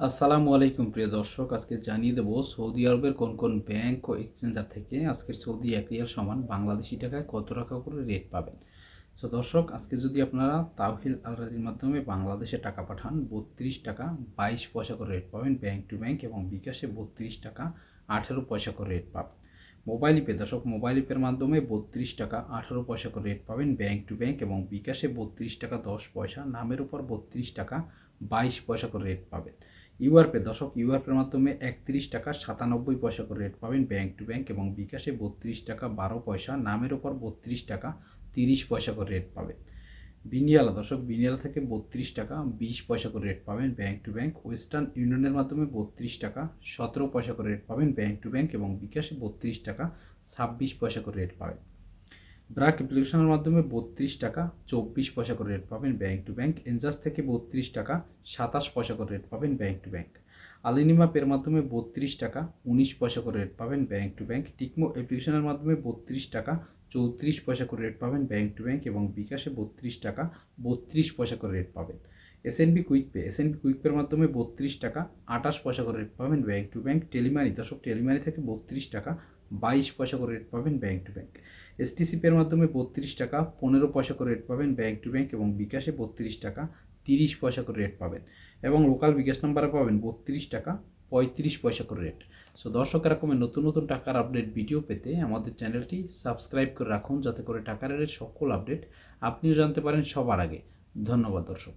আসসালামু আলাইকুম, প্রিয় দর্শক। আজকে জানিয়ে দেবো সৌদি আরবের কোন কোন ব্যাংক ও এক্সচেঞ্জার থেকে আজকের সৌদি এক রিয়াল সমান বাংলাদেশি টাকায় কত টাকা করে রেট পাবেন? সো দর্শক, আজকে যদি আপনারা তাওহিল আলরাজির মাধ্যমে বাংলাদেশে টাকা পাঠান, বত্রিশ টাকা বাইশ পয়সা করে রেট পাবেন ব্যাংক টু ব্যাংক এবং বিকাশে বত্রিশ টাকা আঠেরো পয়সা করে রেট পাবেন। মোবাইল ইপে, দর্শক, মোবাইল ইপের মাধ্যমে বত্রিশ টাকা আঠারো পয়সা করে রেট পাবেন ব্যাংক টু ব্যাংক এবং বিকাশে বত্রিশ টাকা দশ পয়সা, নামের উপর বত্রিশ টাকা বাইশ পয়সা করে রেট পাবেন। ইউআরপে দশক ইউআরপের মাধ্যমে একত্রিশ টাকা সাতানব্বই পয়সা করে রেট পাবেন ব্যাংক টু ব্যাংক এবং বিকাশে বত্রিশ টাকা বারো পয়সা, নামের ওপর বত্রিশ টাকা তিরিশ পয়সা করে রেট পাবেন। বিনিয়ালা দশক বিনিয়ালা থেকে বত্রিশ টাকা বিশ পয়সা করে রেট পাবেন ব্যাংক টু ব্যাংক ওয়েস্টার্ন ইউনিয়নের মাধ্যমে বত্রিশ টাকা সতেরো পয়সা করে রেট পাবেন ব্যাংক টু ব্যাংক এবং বিকাশে বত্রিশ টাকা ছাব্বিশ পয়সা করে রেট পাবেন। ব্রাক অ্যাপ্লিকেশনের মাধ্যমে বত্রিশ টাকা চব্বিশ পয়সা করে রেট পাবেন ব্যাংক টু ব্যাংক এনজাস থেকে বত্রিশ টাকা সাতাশ পয়সা করে রেট পাবেন ব্যাংক টু ব্যাংক আলিনিমা পের মাধ্যমে বত্রিশ টাকা উনিশ পয়সা করে রেট পাবেন ব্যাংক টু ব্যাংক টিকমো অ্যাপ্লিকেশনের মাধ্যমে বত্রিশ টাকা চৌত্রিশ পয়সা করে রেট পাবেন ব্যাংক টু ব্যাংক এবং বিকাশে বত্রিশ টাকা বত্রিশ পয়সা করে রেট পাবেন। SNB quick pay SNB quick পের মাধ্যমে বত্রিশ টাকা আঠাশ পয়সা করে রেট পাবেন ব্যাংক টু ব্যাংক টেলিমানি দর্শক টেলিমানি থেকে বত্রিশ টাকা বাইশ পয়সা করে রেট পাবেন ব্যাংক টু ব্যাংক এসটিসি পের মাধ্যমে বত্রিশ টাকা, পনেরো পয়সা করে রেট পাবেন ব্যাংক টু ব্যাংক এবং বিকাশে বত্রিশ টাকা, তিরিশ পয়সা করে রেট পাবেন। এবং লোকাল বিকাশ নাম্বারে পাবেন বত্রিশ টাকা, পঁয়ত্রিশ পয়সা করে রেট সো দর্শক এরকমের নতুন নতুন টাকার আপডেট ভিডিও পেতে আমাদের চ্যানেলটি সাবস্ক্রাইব করে রাখুন, যাতে করে টাকার রেটের সকল আপডেট আপনিও জানতে পারেন সবার আগে। ধন্যবাদ দর্শক।